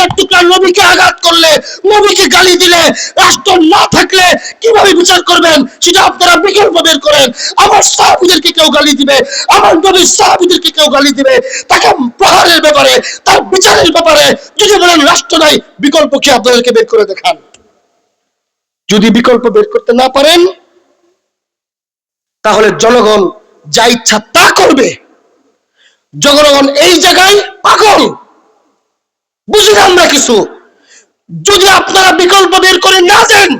কলিজার টুকরা নবীকে আঘাত করলে, নবীকে গালি দিলে, রাষ্ট্র না থাকলে কীভাবে বিচার করবেন? সেটা আপনারা বিকল্প বের করেন। আমার সাহাবিদেরকে কেউ গালি দিবে, আমার নবীর সাহাবিদেরকে কেউ গালি দিবে। তাকে প্রহারের ব্যাপারে, তার বিচারের ব্যাপারে যদি বলেন রাষ্ট্র নাই, বিকল্প কি আপনাদেরকে বের করে দেখান? যদি বিকল্প বের করতে না পারেন, তাহলে জনগণ যা ইচ্ছা তা করবে। জনগণ এই জায়গায় পাগল। বুঝি না আমরা কিছু? যদি আপনারা বিকল্প বের করে না দেন,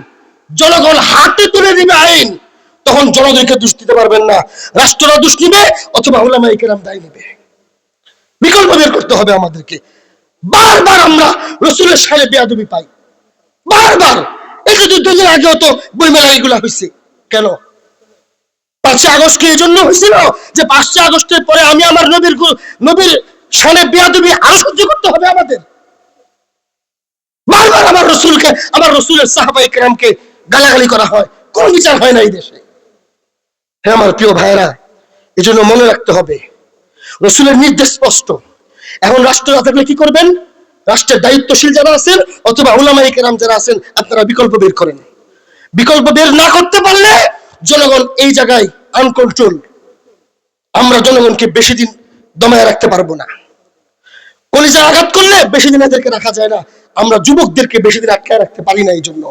জনগণ হাতে তুলে দিবে আইন, তখন জনগণকে দোষ দিতে পারবেন না। রাষ্ট্ররা দোষ নিবে অথবা ওলামা ইকেরাম দায় নেবে। বিকল্প বের করতে হবে আমাদেরকে। বারবার আমরা রসুলের সালে বেয়াদবি পাই। বারবার। এই যে দুই দিন আগেও তো বইমেলা এগুলা হয়েছে কেন? পাঁচই আগস্ট কি এই জন্য হয়েছিল যে পাঁচই আগস্টের পরে আমি আমার নবীর নবীর সালে বেয়াদবি আরও সহ্য করতে হবে আমাদের। রসুলকে আমার রসুলের সাহাবাই কেরামকে গালাগালি করা হয়। কোন বিচার হয় না এই দেশে। হ্যাঁ আমার প্রিয় ভাইরা এই জন্য মনে রাখতে হবে, রসুলের নির্দেশ স্পষ্ট। এখন রাষ্ট্র না থাকলে কি করবেন? রাষ্ট্রের দায়িত্বশীল যারা আছেন, অথবা উলামাই কেরাম যারা আছেন, আপনারা বিকল্প বের করেন। বিকল্প বের না করতে পারলে জনগণ এই জায়গায় আনকন্ট্রোল আমরা জনগণকে বেশি দিন দমায় রাখতে পারব না। কলিজা আঘাত করলে বেশি দিন এদেরকে রাখা যায় না। আমরা যুবকদেরকে বেশি দিন আটকায় রাখতে পারি না এই জন্য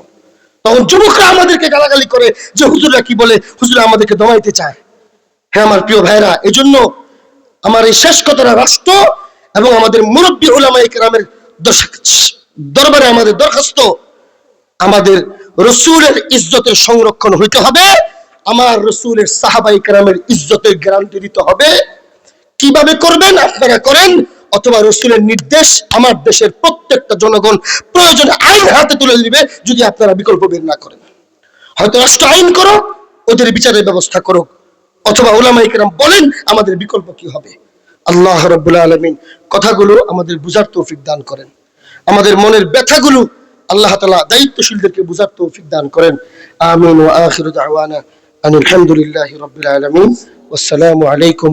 তখন যুবকরা আমাদেরকে গালাগালি করে যে, হুজুররা কি বলে? হুজুরা আমাদেরকে দমাইতে চায়। হ্যাঁ আমার প্রিয় ভাইরা এই জন্য আমার এই শেষ কথাটা রাষ্ট্র এবং আমাদের মুরব্বী ওলামা ইকরামের দরবারে আমাদের দরখাস্ত, আমাদের রসুলের ইজ্জতের সংরক্ষণ হইতে হবে, আমার রসুলের সাহাবাই কেরামের ইজ্জতের গ্যারান্টি দিতে হবে। কীভাবে করবেন? আপনারা করেন। অথবা রসুলের নির্দেশ আমার দেশের প্রত্যেকটা জনগণ প্রয়োজনে আইন হাতে তুলে দিবে যদি আপনারা বিকল্প বের না করেন। হয়তো রাষ্ট্র আইন করো, ওদের বিচারের ব্যবস্থা করো অথবা ওলামা ইকরাম বলেন, আমাদের বিকল্প কি হবে? আল্লাহ রব্বুল আলমিন কথাগুলো আমাদের বুঝার তৌফিক দান করেন। আমাদের মনের ব্যথাগুলো আল্লাহ তালা দায়িত্বশীলদেরকে বুঝার তৌফিক দান করেন। আমিন আখিরু দাওয়ানা আনিল হামদুলিল্লাহি রাব্বিল আলামিন। আলাইকুম